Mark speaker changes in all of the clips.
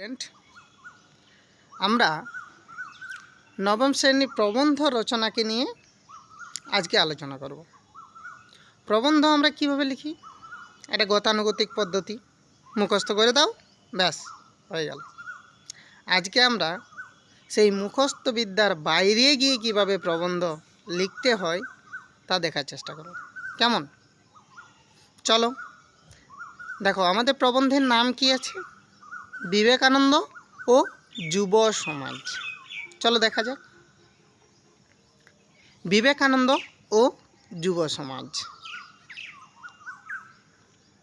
Speaker 1: Student আমরা নবম শ্রেণি প্রবন্ধ রচনাকে নিয়ে আজকে আলোচনা করব। প্রবন্ধ আমরা কীভাবে লিখি? একটা গতানুগতিক পদ্ধতি। মুখস্থ করে দাও, ব্যাস, হয়ে গেল। আজকে আমরা সেই মুখস্থ বিদ্যার বাইরে গিয়ে কীভাবে প্রবন্ধ লিখতে হয় তা দেখার চেষ্টা করব। কেমন? চলো, দেখো, আমাদের প্রবন্ধের নাম কি আছে? বিবেকানন্দ ও যুব সমাজ। চলো দেখা যাক। বিবেকানন্দ ও যুব সমাজ।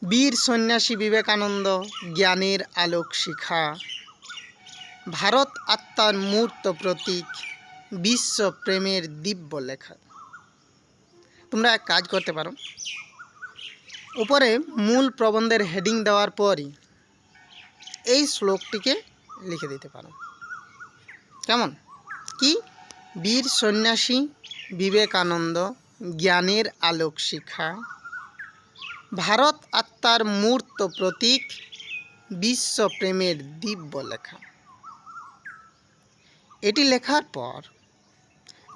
Speaker 1: বীর সন্ন্যাসী বিবেকানন্দ জ্ঞানের আলোক শিখা। ভারত আত্মার মূর্ত প্রতীক, বিশ্ব প্রেমের দিব্য লেখা। তোমরা এক কাজ করতে পারো। উপরে মূল প্রবন্ধের হেডিং দেওয়ার পরই এই শ্লোকটিকে লিখে দিতে পারো। কেমন? কি? বীর সন্ন্যাসী, বিবেকানন্দ, জ্ঞানের আলোক শিখা। ভারত আত্মার মূর্ত প্রতীক বিশ্ব প্রেমের দিব্য লেখা। এটি লেখার পর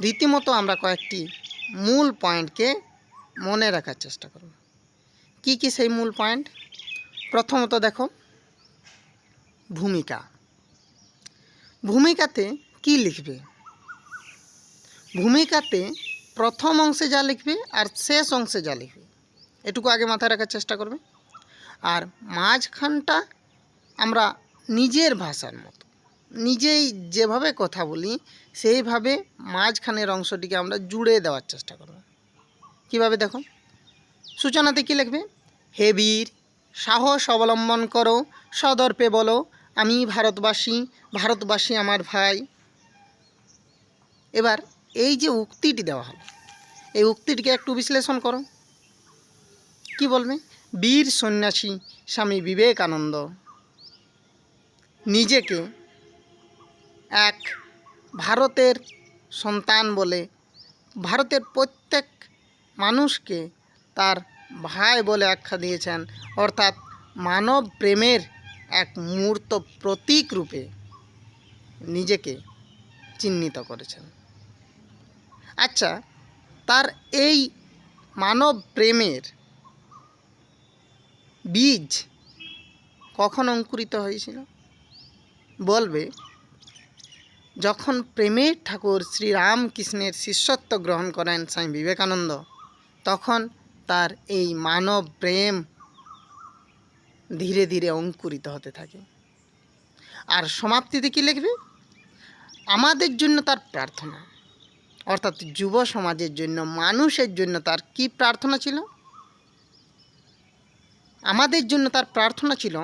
Speaker 1: রীতিমতো আমরা কয়েকটি মূল পয়েন্টকে মনে রাখার চেষ্টা করব। কি কি সেই মূল পয়েন্ট? প্রথমত দেখো ভূমিকা। ভূমিকাতে কি লিখবে? ভূমিকাতে প্রথম অংশে যা লিখবে আর শেষ অংশে যা লিখবে। এটুকু আগে মাথায় রাখার চেষ্টা করবে। আর মাঝখানটা আমরা নিজের ভাষার মতো, নিজেই যেভাবে কথা বলি, সেইভাবে মাঝখানের অংশটিকে আমরা জুড়ে দেওয়ার চেষ্টা করব। কীভাবে দেখো? সূচনাতে কি লিখবে? হে বীর, সাহস অবলম্বন করো, সদর্পে বলো আমি ভারতবাসী ভারতবাসী আমার ভাই। এবার এই যে উক্তিটি দেওয়া হলো, এই উক্তিটিকে একটু বিশ্লেষণ করো। কি বলবে? বীর সন্ন্যাসী স্বামী বিবেকানন্দ নিজেকে এক ভারতের সন্তান বলে, ভারতের প্রত্যেক মানুষকে তার ভাই বলে আখ্যা দিয়েছেন। অর্থাৎ মানব প্রেমের এক মূর্ত প্রতীক রূপে নিজেকে চিহ্নিত করেছেন। আচ্ছা তার এই মানব প্রেমের বীজ কখন অঙ্কুরিত হয়েছিল? বলবে, যখন প্রেমের ঠাকুর শ্রীরামকৃষ্ণের শিষ্যত্ব গ্রহণ করেন স্বামী বিবেকানন্দ, তখন তার এই মানব প্রেম ধীরে ধীরে অঙ্কুরিত হতে থাকে। আর সমাপ্তিতে কী লিখবে? আমাদের জন্য তার প্রার্থনা। অর্থাৎ যুব সমাজের জন্য, মানুষের জন্য তার কি প্রার্থনা ছিল? আমাদের জন্য তার প্রার্থনা ছিল,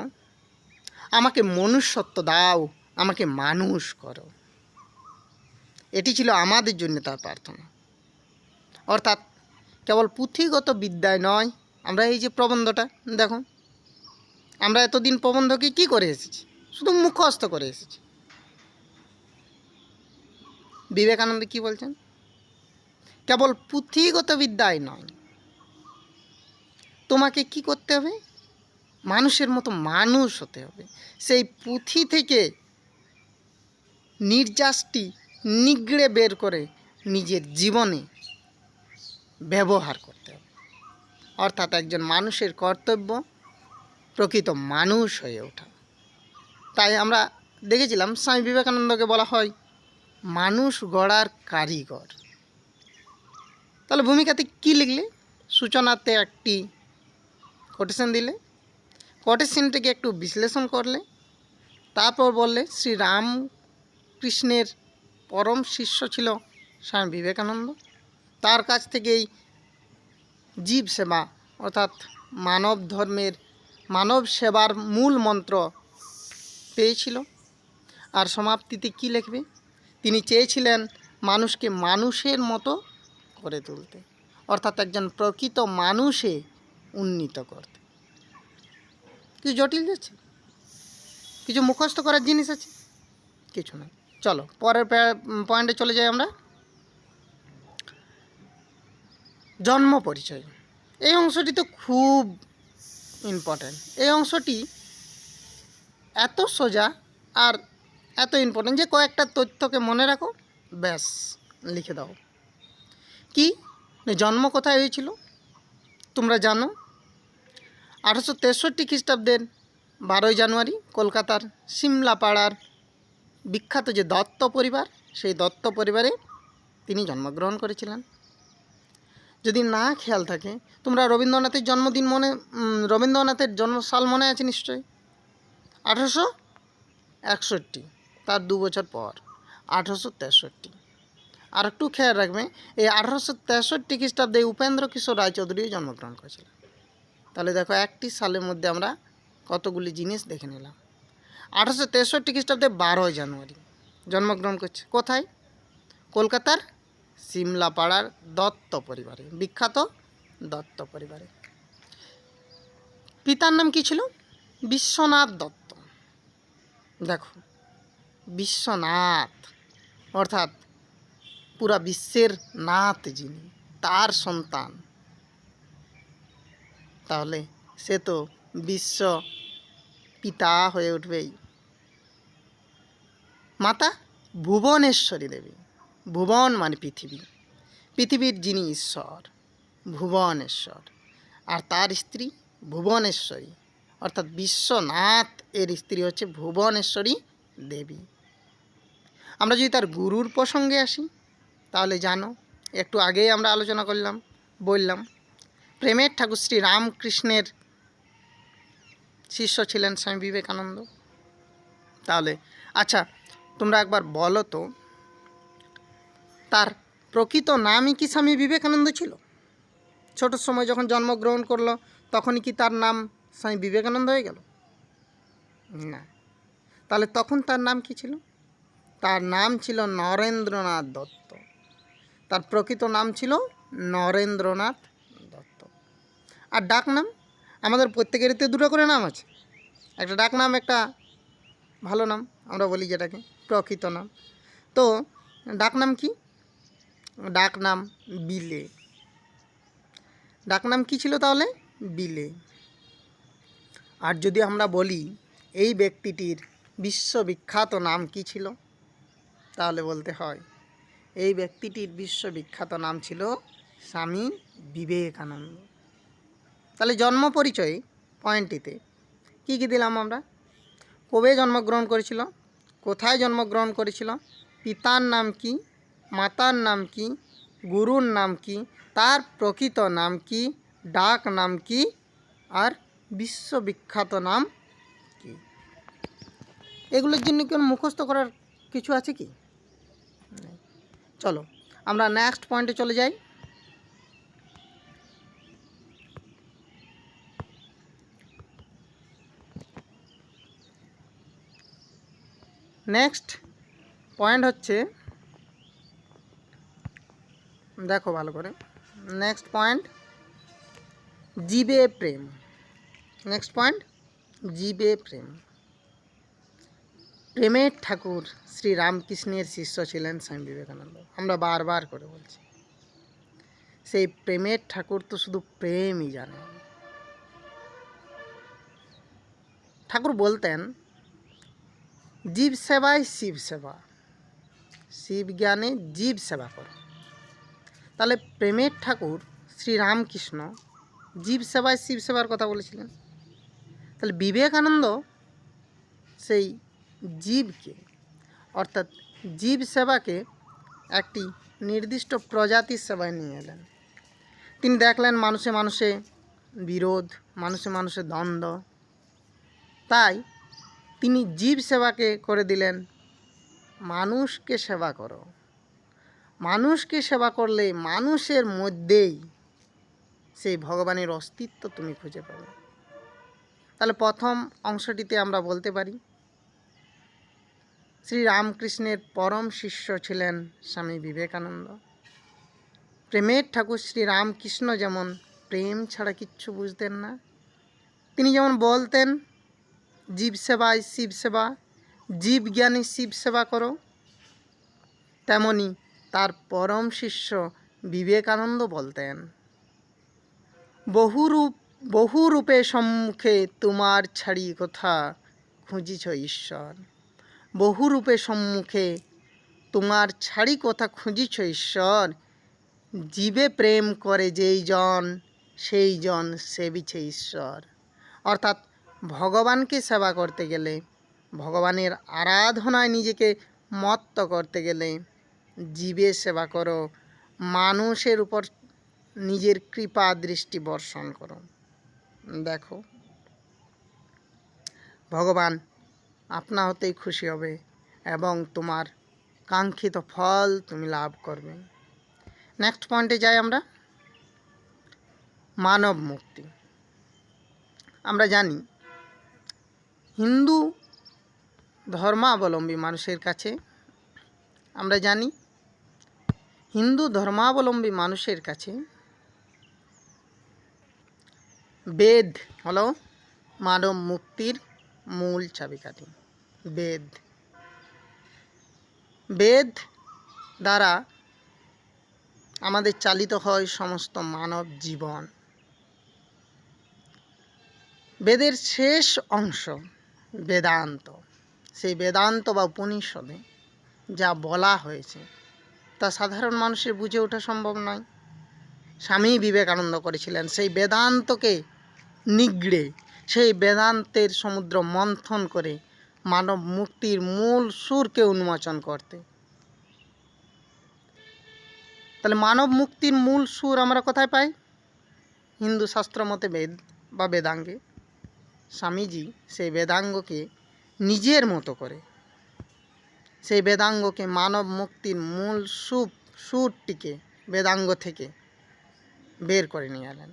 Speaker 1: আমাকে মনুষ্যত্ব দাও, আমাকে মানুষ করো। এটি ছিল আমাদের জন্য তার প্রার্থনা। অর্থাৎ কেবল পুঁথিগত বিদ্যায় নয়, আমরা এই যে প্রবন্ধটা, দেখো। আমরা এতদিন প্রবন্ধকে কি করে এসেছি? শুধু মুখস্থ করে এসেছি। বিবেকানন্দ কি বলছেন? কেবল পুঁথিগত বিদ্যায় নয়। তোমাকে কি করতে হবে? মানুষের মতো মানুষ হতে হবে। সেই পুঁথি থেকে নির্যাসটি নিগড়ে বের করে নিজের জীবনে ব্যবহার করতে হবে। অর্থাৎ একজন মানুষের কর্তব্য প্রকৃত মানুষ হয়ে ওঠা। তাই আমরা দেখেছিলাম স্বামী বিবেকানন্দকে বলা হয় মানুষ গড়ার কারিগর। তাহলে ভূমিকাতে কি লিখলে? সূচনাতে একটি কোটেশন দিলে কোটেশনটিকে একটু বিশ্লেষণ করলে, তারপর বললে শ্রী রামকৃষ্ণের পরম শিষ্য ছিল স্বামী বিবেকানন্দ। তার কাছ থেকেই জীব সেবা অর্থাৎ মানব ধর্মের মানব সেবার মূল মন্ত্র পেয়েছিল। আর সমাপ্তিতে কি লিখবে? তিনি চেয়েছিলেন মানুষকে মানুষের মতো করে তুলতে, অর্থাৎ একজন প্রকৃত মানুষে উন্নীত করতে। কিছু জটিল যাচ্ছে, কিছু মুখস্থ করার জিনিস আছে, কিছু না। চলো, পরের পয়েন্টে চলে যাই আমরা। জন্ম পরিচয়। এই অংশটি তো খুব ইম্পর্ট্যান্ট এই অংশটি এত সোজা আর এত ইম্পর্টেন্ট যে কয়েকটা তথ্যকে মনে রাখো, ব্যাস, লিখে দাও। কি? জন্ম কোথায় হয়েছিল? তোমরা জানো? আঠারোশো তেষট্টি খ্রিস্টাব্দের বারোই জানুয়ারি কলকাতার সিমলাপাড়ার বিখ্যাত যে দত্ত পরিবার, সেই দত্ত পরিবারে তিনি জন্মগ্রহণ করেছিলেন। যদি না খেয়াল থাকে, তোমরা রবীন্দ্রনাথের জন্মদিন মনে রবীন্দ্রনাথের জন্মসাল মনে আছে নিশ্চয়ই? আঠারোশো একষট্টি, তার দু বছর পর, আঠারোশো তেষট্টি। আর একটু খেয়াল রাখবে, এই আঠারোশো তেষট্টি খ্রিস্টাব্দে উপেন্দ্র কিশোর রায়চৌধুরীও জন্মগ্রহণ করেছিলেন। তাহলে দেখো, একটি সালের মধ্যে আমরা কতগুলি জিনিস দেখে নিলাম। আঠারোশো তেষট্টি খ্রিস্টাব্দে বারোই জানুয়ারি জন্মগ্রহণ করছে। কোথায়? কলকাতার সিমলাপাড়ার দত্ত পরিবারে, বিখ্যাত দত্ত পরিবারে। পিতার নাম কি ছিল? বিশ্বনাথ দত্ত। দেখো, বিশ্বনাথ, অর্থাৎ পুরা বিশ্বের নাথ যিনি, তার সন্তান। তাহলে সে তো বিশ্ব পিতা হয়ে উঠবেই। মাতা ভুবনেশ্বরী দেবী। ভুবন মানে পৃথিবী। পৃথিবীর যিনি ঈশ্বর, ভুবনেশ্বর। আর তার স্ত্রী ভুবনেশ্বরী। অর্থাৎ বিশ্বনাথ এর স্ত্রী হচ্ছে ভুবনেশ্বরী দেবী। আমরা যদি তার গুরুর প্রসঙ্গে আসি, তাহলে জানো, একটু আগেই আমরা আলোচনা করলাম, বললাম, প্রেমের ঠাকুর শ্রী রামকৃষ্ণের শিষ্য ছিলেন স্বামী বিবেকানন্দ। তাহলে আচ্ছা তোমরা একবার বলো তো তার প্রকৃত নামই কি স্বামী বিবেকানন্দ ছিল? ছোট সময় যখন জন্মগ্রহণ করল, তখনই কি তার নাম স্বামী বিবেকানন্দ হয়ে গেল? না। তাহলে তখন তার নাম কি ছিল? তার নাম ছিল নরেন্দ্রনাথ দত্ত। তার প্রকৃত নাম ছিল নরেন্দ্রনাথ দত্ত। আর ডাক নাম? আমাদের প্রত্যেকেরই তো দুটো করে নাম আছে। একটা ডাক নাম, একটা ভালো নাম, আমরা বলি যেটাকে প্রকৃত নাম। তো, ডাক নাম কি? ডাক নাম বিলে। ডাক নাম কি ছিল তাহলে? বিলে। আর যদি আমরা বলি, এই ব্যক্তিটির বিশ্ববিখ্যাত নাম কি ছিল? তাহলে বলতে হয়, এই ব্যক্তিটির বিশ্ববিখ্যাত নাম ছিল স্বামী বিবেকানন্দ। তাহলে জন্ম পরিচয়ে পয়েন্টটিতে। কী কী দিলাম আমরা? কবে জন্মগ্রহণ করেছিল? কোথায় জন্মগ্রহণ করেছিল? পিতার নাম কি? মাতার নাম কি? গুরুর নাম কি? তার প্রকৃত নাম কি? ডাক নাম কি? আর বিশ্ববিখ্যাত নাম কি? এগুলোর জন্য কোনো মুখস্থ করার কিছু আছে কি? চলো, আমরা নেক্সট পয়েন্টে চলে যাই। নেক্সট পয়েন্ট হচ্ছে দেখো ভালো করে। নেক্সট পয়েন্ট জীবে প্রেম। নেক্সট পয়েন্ট জীবে প্রেম। প্রেমের ঠাকুর শ্রী রামকৃষ্ণের শিষ্য ছিলেন স্বামী বিবেকানন্দ। আমরা বারবার করে বলছি, সেই প্রেমের ঠাকুর তো শুধু প্রেমই জানে। ঠাকুর বলতেন, জীব সেবাই শিব সেবা। শিব জ্ঞানে জীব সেবা করো। তাহলে প্রেমের ঠাকুর শ্রীরামকৃষ্ণ জীব সেবায় শিব সেবার কথা বলেছিলেন। তাহলে বিবেকানন্দ সেই জীবকে, অর্থাৎ জীব সেবাকে একটি নির্দিষ্ট প্রজাতির সেবায় নিয়ে এলেন। তিনি দেখলেন মানুষে মানুষে বিরোধ, মানুষে মানুষে দ্বন্দ্ব। তাই তিনি জীব সেবাকে করে দিলেন, মানুষকে সেবা করো। মানুষকে সেবা করলে মানুষের মধ্যেই সেই ভগবানের অস্তিত্ব তুমি খুঁজে পাবে। তাহলে প্রথম অংশটিতে আমরা বলতে পারি শ্রী রামকৃষ্ণের পরম শিষ্য ছিলেন স্বামী বিবেকানন্দ। প্রেমের ঠাকুর শ্রী রামকৃষ্ণ যেমন প্রেম ছাড়া কিচ্ছু বুঝতেন না, তিনি যেমন বলতেন, জীব সেবায় শিব সেবা, জীব জ্ঞানী শিব সেবা করো। তেমনি তার পরম শিষ্য বিবেকানন্দ বলতেন, বহুরূপ, বহুরূপে সম্মুখে তোমার ছাড়ি কথা খুঁজিছ ঈশ্বর। বহুরূপে সম্মুখে তোমার ছাড়ি কথা খুঁজিছ ঈশ্বর। জীবে প্রেম করে যেই জন, সেই জন সেবিছে ঈশ্বর। অর্থাৎ ভগবানকে সেবা করতে গেলে, ভগবানের আরাধনায় নিজেকে মত্ত করতে গেলে জীবে সেবা করো, মানুষের উপর নিজের কৃপা দৃষ্টি বর্ষণ করো। দেখো, ভগবান আপনা হতেই খুশি হবে এবং তোমার কাঙ্ক্ষিত ফল তুমি লাভ করবে। নেক্সট পয়েন্টে যাই আমরা। মানব মুক্তি। আমরা জানি, হিন্দু ধর্মাবলম্বী মানুষের কাছে আমরা জানি হিন্দু ধর্মাবলম্বী মানুষের কাছে বেদ, হলো মানব মুক্তির মূল চাবিকাঠি। বেদ। বেদ দ্বারা আমাদের চালিত হয় সমস্ত মানব জীবন। বেদের শেষ অংশ বেদান্ত। সেই বেদান্ত বা উপনিষদে যা বলা হয়েছে তা সাধারণ মানুষের বুঝে ওঠা সম্ভব নয়। স্বামী বিবেকানন্দ করেছিলেন সেই বেদান্তকে নিগড়ে, সেই বেদান্তের সমুদ্র মন্থন করে মানব মুক্তির মূল সুরকে উন্মোচন করতে। তাহলে মানব মুক্তির মূল সুর আমরা কোথায় পাই? হিন্দু শাস্ত্র মতে বেদ বা বেদাঙ্গে। স্বামীজি সেই বেদাঙ্গকে নিজের মতো করে সেই বেদাঙ্গকে মানব মুক্তির মূল সুপ, সুরটিকে বেদাঙ্গ থেকে বের করে নিয়ে এলেন।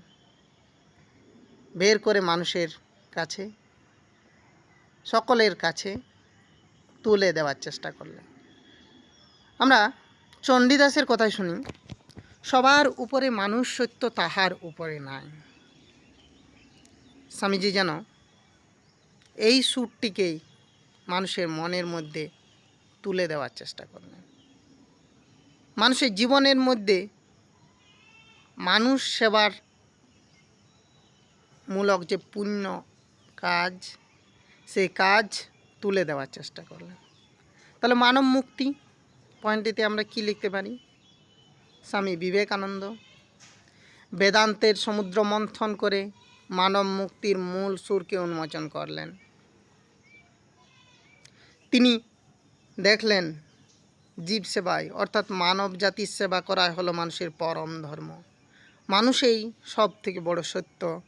Speaker 1: বের করে মানুষের কাছে, সকলের কাছে তুলে দেওয়ার চেষ্টা করলেন। আমরা চণ্ডীদাসের কথাই শুনি, সবার উপরে মানুষ সত্য তাহার উপরে নাই। স্বামীজি যেন এই সুরটিকেই মানুষের মনের মধ্যে তুলে দেওয়ার চেষ্টা করলেন। মানুষের জীবনের মধ্যে মানুষ সেবার মূলক যে পুণ্য কাজ সেই কাজ তুলে দেওয়ার চেষ্টা করলেন। তাহলে মানব মুক্তি পয়েন্টটিতে আমরা কি লিখতে পারি? স্বামী বিবেকানন্দ বেদান্তের সমুদ্র মন্থন করে মানব মুক্তির মূল সুরকে উন্মোচন করলেন। তিনি দেখলেন, জীব সেবায়, অর্থাৎ মানব জাতির সেবা করাই হলো মানুষের পরম ধর্ম। মানুষেই সব থেকে বড় সত্য।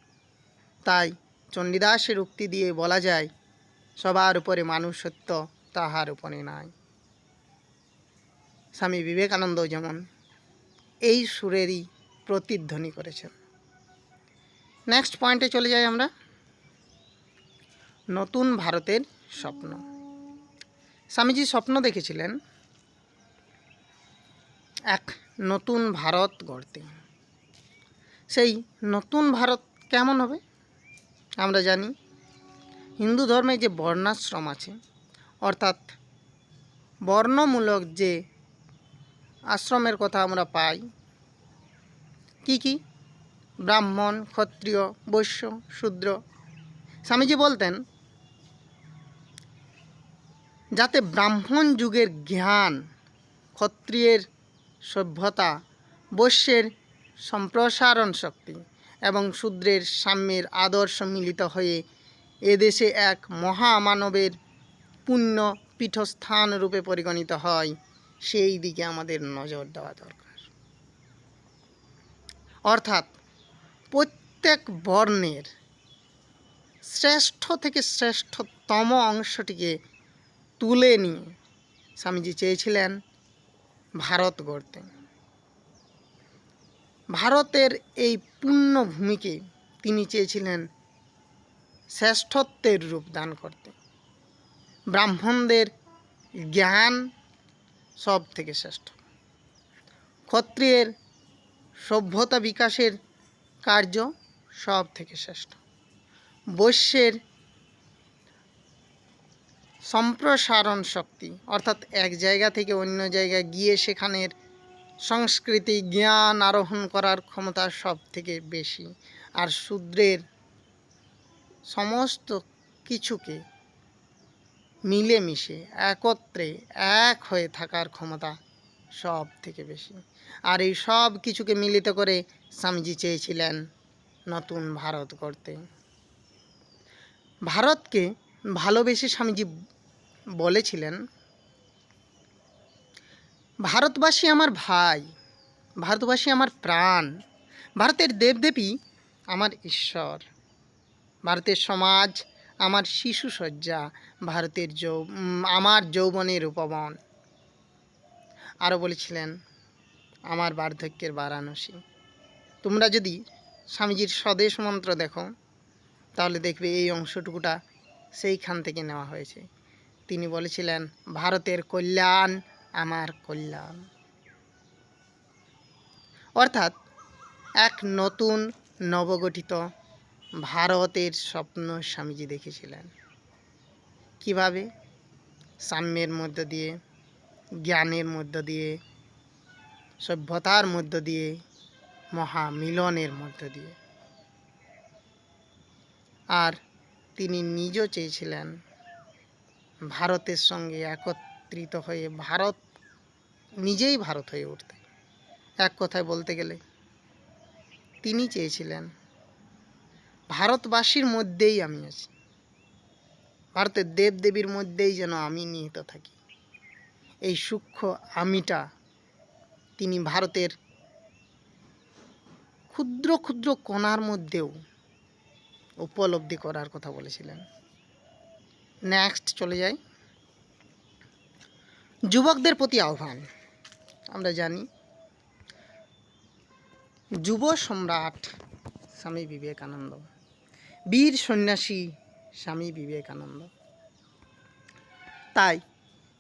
Speaker 1: তাই চণ্ডীদাসের উক্তি দিয়ে বলা যায়, সবার উপরে মানুষ সত্য তাহার উপরে নাই। স্বামী বিবেকানন্দ যেমন এই সুরেরই প্রতিধ্বনি করেছেন। নেক্সট পয়েন্টে চলে যাই আমরা। নতুন ভারতের স্বপ্ন। স্বামীজি স্বপ্ন দেখেছিলেন এক নতুন ভারত গড়তে। সেই নতুন ভারত কেমন হবে? আমরা জানি। হিন্দু ধর্মে যে বর্ণাশ্রম আছে, অর্থাৎ বর্ণমূলক যে আশ্রমের কথা আমরা পাই, কি কি? ব্রাহ্মণ, ক্ষত্রিয়, বৈশ্য, শূদ্র। স্বামীজি বলতেন যাতে ব্রাহ্মণ যুগের জ্ঞান, ক্ষত্রিয়ের সভ্যতা, বৈশ্যের সম্প্রসারণ শক্তি এবং শূদ্রের সাম্যের আদর্শ মিলিত হয়ে এদেশে এক মহামানবের পুণ্য পীঠস্থান রূপে পরিগণিত হয়, সেই দিকে আমাদের নজর দেওয়া দরকার। অর্থাৎ প্রত্যেক বর্ণের শ্রেষ্ঠ থেকে শ্রেষ্ঠতম অংশটিকে তুলে নিয়ে স্বামীজি চেয়েছিলেন ভারত গড়তে। ভারতের এই পুণ্যভূমিকে তিনি চেয়েছিলেন শ্রেষ্ঠত্বের রূপ দান করতে। ব্রাহ্মণদের জ্ঞান সব থেকে শ্রেষ্ঠ। ক্ষত্রিয়ের সভ্যতা বিকাশের কার্য সব থেকে শ্রেষ্ঠ। বৈশ্যের সম্প্রসারণ শক্তি, অর্থাৎ এক জায়গা থেকে অন্য জায়গায় গিয়ে সেখানের সংস্কৃতি, জ্ঞান আরোহণ করার ক্ষমতা সব থেকে বেশি। আর শূদ্রের সমস্ত কিছুকে মিলেমিশে, একত্রে এক হয়ে থাকার ক্ষমতা সব থেকে বেশি। আর এই সব কিছুকে মিলিত করে স্বামীজি চেয়েছিলেন নতুন ভারত গড়তে। ভারতকে ভালোবেসে স্বামীজি বলেছিলেন, ভারতবাসী আমার ভাই, ভারতবাসী আমার প্রাণ, ভারতের দেবদেবী আমার ঈশ্বর, ভারতের সমাজ আমার শিশু সজ্জা ভারতের যৌ আমার যৌবনের উপবন আরও বলেছিলেন, আমার বার্ধক্যের বারাণসী। তোমরা যদি স্বামীজির স্বদেশ মন্ত্র দেখো, তাহলে দেখবে এই অংশটুকুটা সেইখান থেকে নেওয়া হয়েছে। তিনি বলেছিলেন, ভারতের কল্যাণ আমার কল্যাণ। অর্থাৎ এক নতুন নবগঠিত ভারতের স্বপ্ন স্বামীজি দেখেছিলেন। কীভাবে? সাম্যের মধ্য দিয়ে, জ্ঞানের মধ্য দিয়ে, সভ্যতার মধ্য দিয়ে, মহামিলনের মধ্য দিয়ে। আর তিনি নিজেও চেয়েছিলেন ভারতের সঙ্গে একত্রিত হয়ে ভারত নিজেই ভারত হয়ে উঠতে। এক কথায় বলতে গেলে তিনি চেয়েছিলেন, ভারতবাসীর মধ্যেই আমি আছি। ভারতের দেবদেবীর মধ্যেই যেন আমি নিহিত থাকি। এই সূক্ষ্ম আমিটা তিনি ভারতের ক্ষুদ্র ক্ষুদ্র কণার মধ্যেও উপলব্ধি করার কথা বলেছিলেন। নেক্সট চলে যাই। যুবকদের প্রতি আহ্বান। আমরা জানি, যুব সম্রাট স্বামী বিবেকানন্দ, বীর সন্ন্যাসী স্বামী বিবেকানন্দ। তাই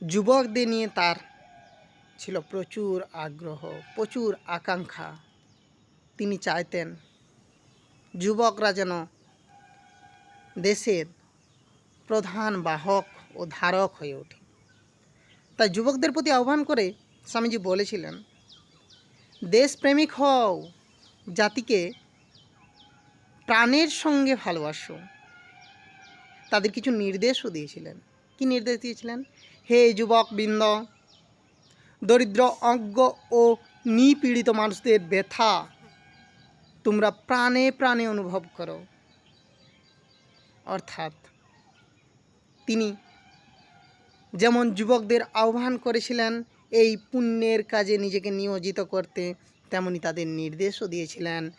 Speaker 1: যুবকদের নিয়ে তার ছিল প্রচুর আগ্রহ, প্রচুর আকাঙ্ক্ষা। তিনি চাইতেন, যুবকরা যেন দেশের প্রধান বাহক ও ধারক হয়ে ওঠে। তাই যুবকদের প্রতি আহ্বান করে স্বামীজি বলেছিলেন, দেশপ্রেমিক হও, জাতিকে প্রাণের সঙ্গে ভালোবাসো। তাদের কিছু নির্দেশও দিয়েছিলেন। কি নির্দেশ দিয়েছিলেন? হে যুবক বৃন্দ, দরিদ্র, অজ্ঞ ও নিপীড়িত মানুষদের ব্যথা তোমরা প্রাণে প্রাণে অনুভব করো। অর্থাৎ তিনি। যেমন যুবকদের আহ্বান করেছিলেন, এই পুণ্যের কাজে নিজেকে নিয়োজিত করতে, তেমনি তাদের নির্দেশও দিয়েছিলেন।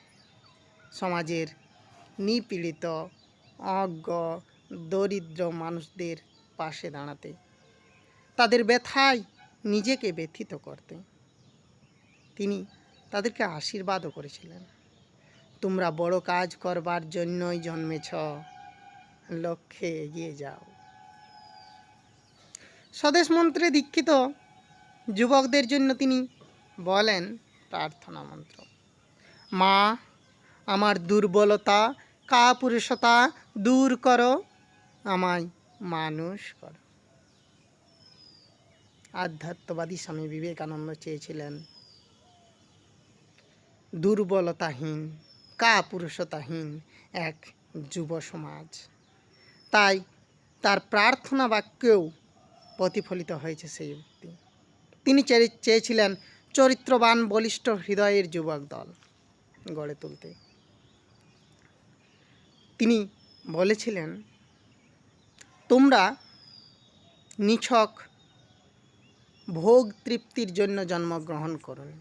Speaker 1: সমাজের নিপীড়িত, অজ্ঞ, দরিদ্র মানুষদের পাশে দাঁড়াতে, তাদের ব্যথায় নিজেকে ব্যথিত করতে। তিনি তাদেরকে আশীর্বাদও করেছিলেন। তোমরা বড় কাজ করবার জন্যই জন্মেছ, লক্ষ্যে এগিয়ে যাও। স্বদেশ মন্ত্রে দীক্ষিত যুবকদের জন্য তিনি বলেন প্রার্থনা মন্ত্র। মা, আমার দুর্বলতা, কাপুরুষতা দূর করো, আমায় মানুষ করো। আধ্যাত্মবাদী স্বামী বিবেকানন্দ চেয়েছিলেন দুর্বলতাহীন, কাপুরুষতাহীন এক যুব সমাজ। তাই তার প্রার্থনা বাক্যেও প্রতিফলিত হয়েছে সেই উক্তি তিনি চেয়ে- চেয়েছিলেন চরিত্রবান, বলিষ্ঠ হৃদয়ের যুবক দল গড়ে তুলতে। তিনি বলেছিলেন, তোমরা নিছক ভোগ তৃপ্তির জন্য জন্মগ্রহণ করুন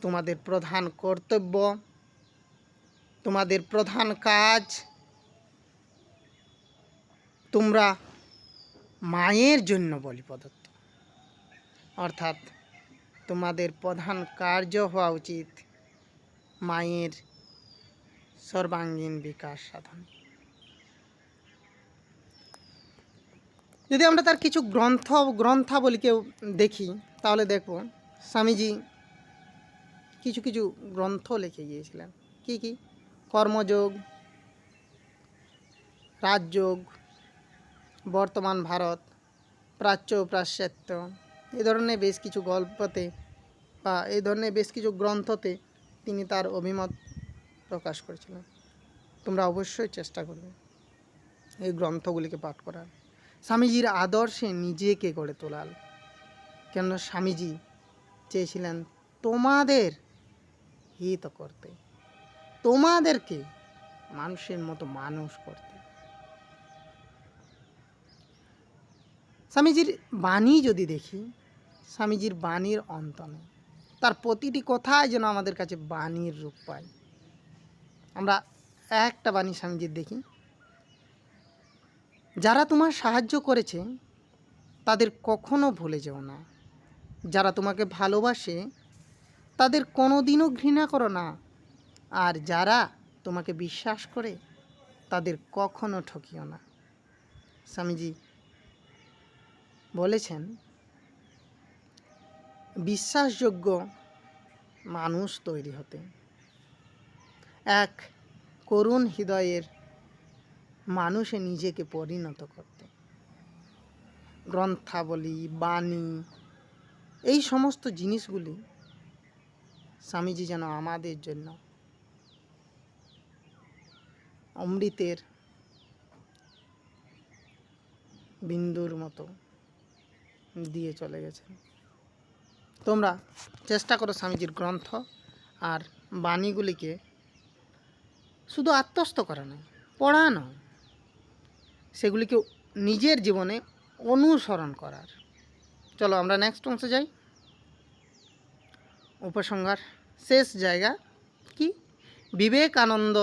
Speaker 1: তোমাদের প্রধান কর্তব্য, তোমাদের প্রধান কাজ, তোমরা মায়ের জন্য বলি প্রদত্ত। অর্থাৎ তোমাদের প্রধান কার্য হওয়া উচিত মায়ের সর্বাঙ্গীন বিকাশ সাধন। যদি আমরা তার কিছু গ্রন্থ গ্রন্থাবলীকেও দেখি, তাহলে দেখব স্বামীজি কিছু কিছু গ্রন্থ লিখে গিয়েছিলেন। কি কি? কর্মযোগ, রাজযোগ বর্তমান ভারত, প্রাচ্য পাশ্চাত্য। এই ধরনের বেশ কিছু গল্পতে বা এই ধরনের বেশ কিছু গ্রন্থতে তিনি তার অভিমত প্রকাশ করেছিলেন। তোমরা অবশ্যই চেষ্টা করবে এই গ্রন্থগুলিকে পাঠ করার। স্বামীজির আদর্শে নিজেকে গড়ে তোলাল কেন স্বামীজি চেয়েছিলেন তোমাদের হিত করতে। তোমাদেরকে মানুষের মতো মানুষ করতে। স্বামীজির বাণী যদি দেখি, স্বামীজির বাণীর অন্ত নেই তার প্রতিটি কথাই যেন আমাদের কাছে বাণীর রূপ পায়। আমরা একটা বাণী স্বামীজির দেখি। যারা তোমার সাহায্য করেছে, তাদের কখনো ভুলে যেও না। যারা তোমাকে ভালোবাসে, তাদের কোনো দিনও ঘৃণা করো না। আর যারা তোমাকে বিশ্বাস করে, তাদের কখনো ঠকিও না। স্বামীজি বলেছেন, বিশ্বাসযোগ্য মানুষ তৈরি হতে। এক, করুণ হৃদয়ের মানুষে নিজেকে পরিণত করতে। গ্রন্থাবলী, বাণী, এই সমস্ত জিনিসগুলি স্বামীজি যেন আমাদের জন্য অমৃতের বিন্দুর মতো দিয়ে চলে গেছেন তোমরা চেষ্টা করো স্বামীজির গ্রন্থ আর বাণীগুলিকে শুধু আত্মস্থ করা নয় পড়া নয় সেগুলিকে নিজের জীবনে অনুসরণ করার। চলো আমরা নেক্সট অংশে যাই। উপসংহার শেষ জায়গা কি? বিবেকানন্দ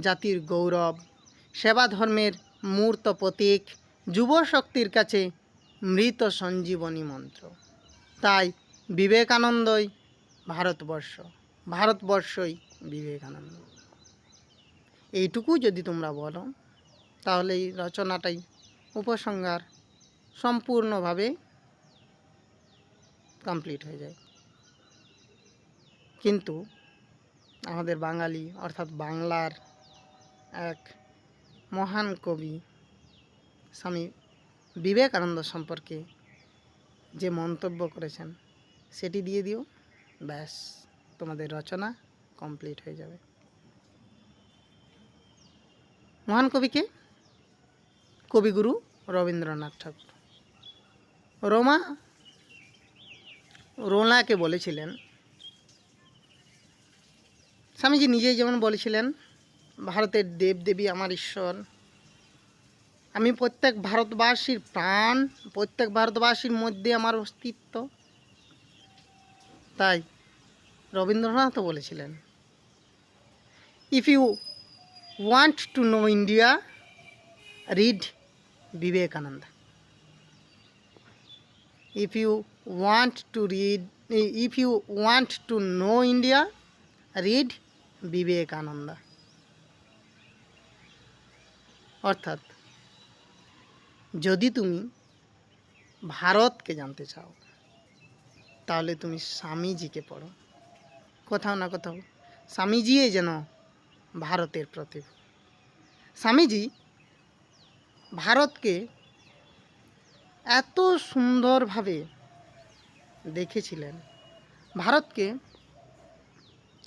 Speaker 1: জাতির গৌরব সেবা ধর্মের মূর্ত প্রতীক যুব শক্তির কাছে মৃত সঞ্জীবনী মন্ত্র। তাই বিবেকানন্দই ভারতবর্ষ, ভারতবর্ষই বিবেকানন্দ। এইটুকু যদি তোমরা বলো, তাহলে এই রচনাটাই উপসংহার সম্পূর্ণভাবে কমপ্লিট হয়ে যায়। কিন্তু আমাদের বাঙালি, অর্থাৎ বাংলার এক মহান কবি স্বামী বিবেকানন্দ সম্পর্কে যে মন্তব্য করেছেন, সেটি দিয়ে দিও। ব্যাস, তোমাদের রচনা কমপ্লিট হয়ে যাবে। মহান কবিকে? কবিগুরু রবীন্দ্রনাথ ঠাকুর। রোমা রোনাকে বলেছিলেন, স্বামীজি নিজেই যেমন বলেছিলেন, ভারতের দেবদেবী আমার ঈশ্বর আমি প্রত্যেক ভারতবাসীর প্রাণ, প্রত্যেক ভারতবাসীর মধ্যে আমার অস্তিত্ব। তাই রবীন্দ্রনাথও বলেছিলেন if you want to know India read Vivekananda if you want to read, if you want to know india, read Vivekananda অর্থাৎ যদি তুমি ভারতকে জানতে চাও, তাহলে তুমি স্বামীজিকে পড়ো। কোথাও না কোথাও স্বামীজিই যেন ভারতের প্রতীক স্বামীজি ভারতকে এত সুন্দরভাবে দেখেছিলেন, ভারতকে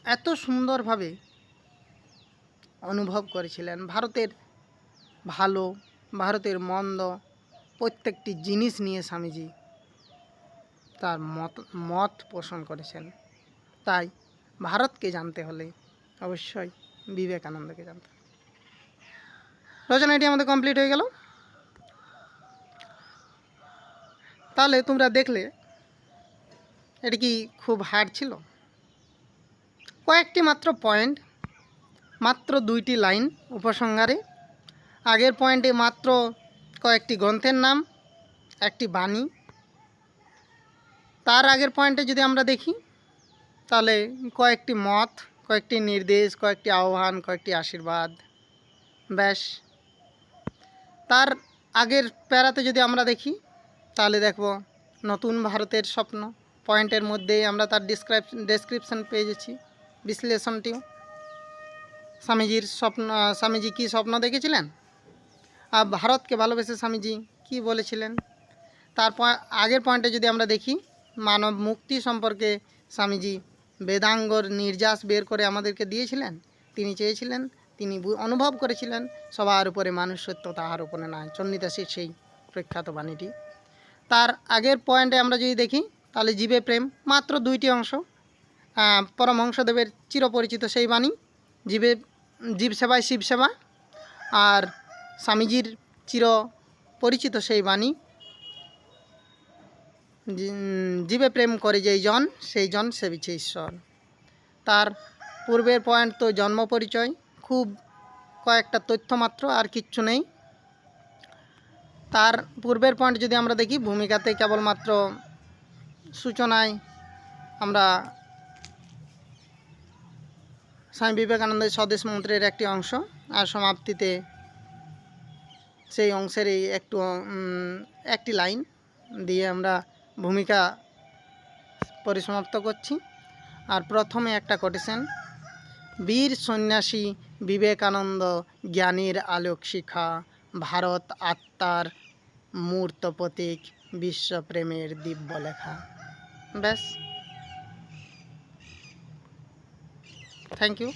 Speaker 1: এত সুন্দরভাবে অনুভব করেছিলেন, ভারতের ভালো ভারতের মন্দ প্রত্যেকটি জিনিস নিয়ে স্বামীজি তার মত মত পোষণ করেছেন। তাই ভারতকে জানতে হলে অবশ্যই বিবেকানন্দকে জানতে হবে। রচনাটি আমাদের কমপ্লিট হয়ে গেল। তাহলে তোমরা দেখলে এটা কি খুব হার্ড ছিল? কয়েকটি মাত্র পয়েন্ট মাত্র দুইটি লাইন উপসংহারে আগের পয়েন্টে মাত্র কয়েকটি গ্রন্থের নাম, একটি বাণী। তার আগের পয়েন্টে যদি আমরা দেখি, তাহলে কয়েকটি মত, কয়েকটি নির্দেশ, কয়েকটি আহ্বান, কয়েকটি আশীর্বাদ, ব্যাস। তার আগের প্যারাতে যদি আমরা দেখি, তাহলে দেখব নতুন ভারতের স্বপ্ন। পয়েন্টের মধ্যেই আমরা তার ডিসক্রাইব, ডেসক্রিপশন পেয়ে যাচ্ছি বিশ্লেষণটিও। স্বামীজির স্বপ্ন, স্বামীজি কী স্বপ্ন দেখেছিলেন? ভারতকে ভালোবেসে স্বামীজি কী বলেছিলেন? তার আগের পয়েন্টে যদি আমরা দেখি, মানব মুক্তি সম্পর্কে স্বামীজি বেদাঙ্গর নির্যাস বের করে আমাদেরকে দিয়েছিলেন। তিনি চেয়েছিলেন, তিনি অনুভব করেছিলেন, সবার উপরে মানুষ সত্য তাহার উপরে নয় চন্ডিদাসের সেই প্রখ্যাত বাণীটি। তার আগের পয়েন্টে আমরা যদি দেখি, তাহলে জীবে প্রেম মাত্র দুইটি অংশ। পরমহংসদেবের চিরপরিচিত সেই বাণী জীবে জীব সেবায় শিব সেবা আর স্বামীজির চির পরিচিত সেই বাণী। জীবে প্রেম করে যেই জন, সেই জন সেবিছে ঈশ্বর। তার পূর্বের পয়েন্ট তো জন্ম পরিচয়, খুব কয়েকটা তথ্য মাত্র, আর কিচ্ছু নেই। তার পূর্বের পয়েন্ট যদি আমরা দেখি, ভূমিকাতে কেবলমাত্র সূচনায় আমরা স্বামী বিবেকানন্দের স্বদেশ মন্ত্রের একটি অংশ, আর সমাপ্তিতে সেই অংশের এই একটু একটি লাইন দিয়ে আমরা ভূমিকা পরিসমাপ্ত করছি। আর প্রথমে একটা কোটেশন বীর সন্ন্যাসী বিবেকানন্দ জ্ঞানীর আলোক শিখা, ভারত আত্মার মূর্ত প্রতীক, বিশ্বপ্রেমের দিব্য লেখা ব্যাস। Thank you